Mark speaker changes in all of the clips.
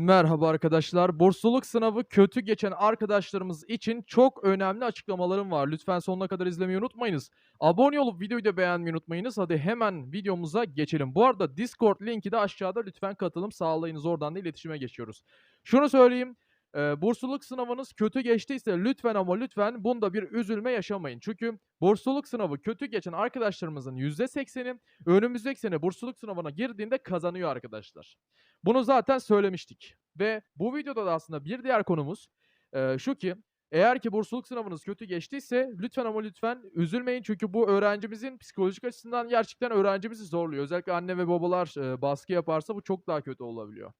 Speaker 1: Merhaba arkadaşlar. Bursluluk sınavı kötü geçen arkadaşlarımız için çok önemli açıklamalarım var. Lütfen sonuna kadar izlemeyi unutmayınız. Abone olup videoyu da beğenmeyi unutmayınız. Hadi hemen videomuza geçelim. Bu arada Discord linki de aşağıda. Lütfen katılım sağlayınız. Oradan da iletişime geçiyoruz. Şunu söyleyeyim. e, bursluluk sınavınız kötü geçtiyse lütfen ama lütfen bunda bir üzülme yaşamayın. Çünkü bursluluk sınavı kötü geçen arkadaşlarımızın %80'i önümüzdeki sene bursluluk sınavına girdiğinde kazanıyor arkadaşlar. Bunu zaten söylemiştik. Ve bu videoda da aslında bir diğer konumuz eee, şu ki eğer ki bursluluk sınavınız kötü geçtiyse lütfen ama lütfen üzülmeyin. Çünkü bu öğrencimizin psikolojik açısından gerçekten öğrencimizi zorluyor. Özellikle anne ve babalar eee, baskı yaparsa bu çok daha kötü olabiliyor.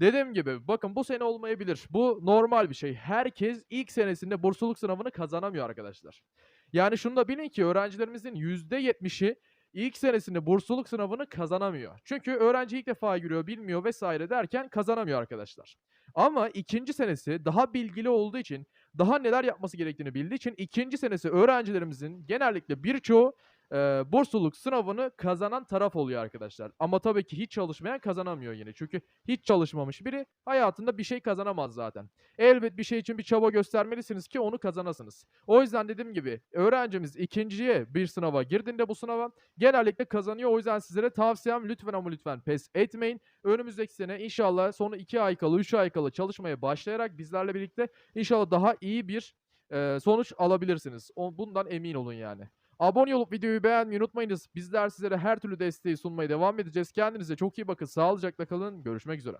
Speaker 1: Dediğim gibi bakın bu sene olmayabilir. Bu normal bir şey. Herkes ilk senesinde bursluluk sınavını kazanamıyor arkadaşlar. Yani şunu da bilin ki öğrencilerimizin %70'i ilk senesinde bursluluk sınavını kazanamıyor. Çünkü öğrenci ilk defa giriyor, bilmiyor vesaire derken kazanamıyor arkadaşlar. Ama ikinci senesi daha bilgili olduğu için, daha neler yapması gerektiğini bildiği için ikinci senesi öğrencilerimizin genellikle birçoğu eee bursluluk sınavını kazanan taraf oluyor arkadaşlar. Ama tabii ki hiç çalışmayan kazanamıyor yine. Çünkü hiç çalışmamış biri hayatında bir şey kazanamaz zaten. Elbet bir şey için bir çaba göstermelisiniz ki onu kazanasınız. O yüzden dediğim gibi öğrencimiz ikinciye bir sınava girdiğinde bu sınava genellikle kazanıyor. O yüzden sizlere tavsiyem lütfen ama lütfen pes etmeyin. Önümüzdeki sene inşallah son 2 ay kala 3 ay kala çalışmaya başlayarak bizlerle birlikte inşallah daha iyi bir sonuç alabilirsiniz. Bundan emin olun yani. Abone olup videoyu beğenmeyi unutmayınız. Bizler sizlere her türlü desteği sunmaya devam edeceğiz. Kendinize çok iyi bakın. Sağlıcakla kalın. Görüşmek üzere.